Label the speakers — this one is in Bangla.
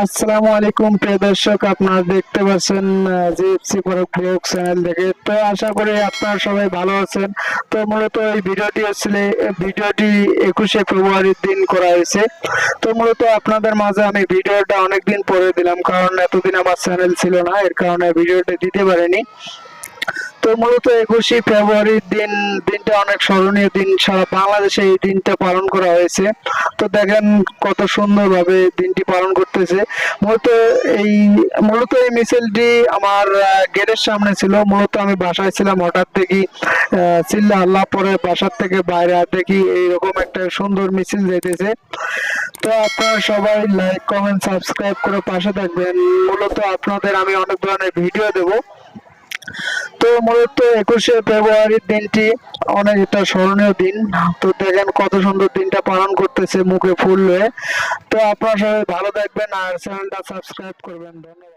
Speaker 1: আসসালামু আলাইকুম প্রিয় দর্শক, আপনারা দেখতে পাচ্ছেন জিএফসি পরক ব্লগ চ্যানেল থেকে। তো আশা করি আপনারা সবাই ভালো আছেন। তো মূলত এই ভিডিওটি আসলে, ভিডিওটি একুশে ফেব্রুয়ারির দিন করা হয়েছে। তো মূলত আপনাদের মাঝে আমি ভিডিওটা অনেকদিন পরে দিলাম, কারণ এতদিন আমার চ্যানেল ছিল না, এর কারণে ভিডিওটা দিতে পারিনি। তো মূলত একুশে ফেব্রুয়ারির দিন, দিনটা অনেক স্মরণীয় দিন। সারা বাংলাদেশে এই দিনটা পালন করা হয়েছে। তো দেখেন কত সুন্দরভাবে দিনটি পালন করতেছে। মূলত এই মূলত এই মিছিলটি আমার গেটের সামনে ছিল। মূলত আমি বাসায় ছিলাম। হঠাৎ দেখি চিল্লা আল্লাহ পরে বাসার থেকে বাইরে দেখি এইরকম একটা সুন্দর মিছিল যেতেছে। তো আপনারা সবাই লাইক কমেন্ট সাবস্ক্রাইব করে পাশে থাকবেন। মূলত আপনাদের আমি অনেক ধরনের ভিডিও দেবো। তো মূলত একুশে ফেব্রুয়ারির দিনটি অনেক একটা স্মরণীয় দিন। তো দেখেন কত সুন্দর দিনটা পালন করতেছে মুখে ফুল হয়ে। তো আপনার সবাই ভালো থাকবেন আর চ্যানেলটা সাবস্ক্রাইব করবেন। ধন্যবাদ।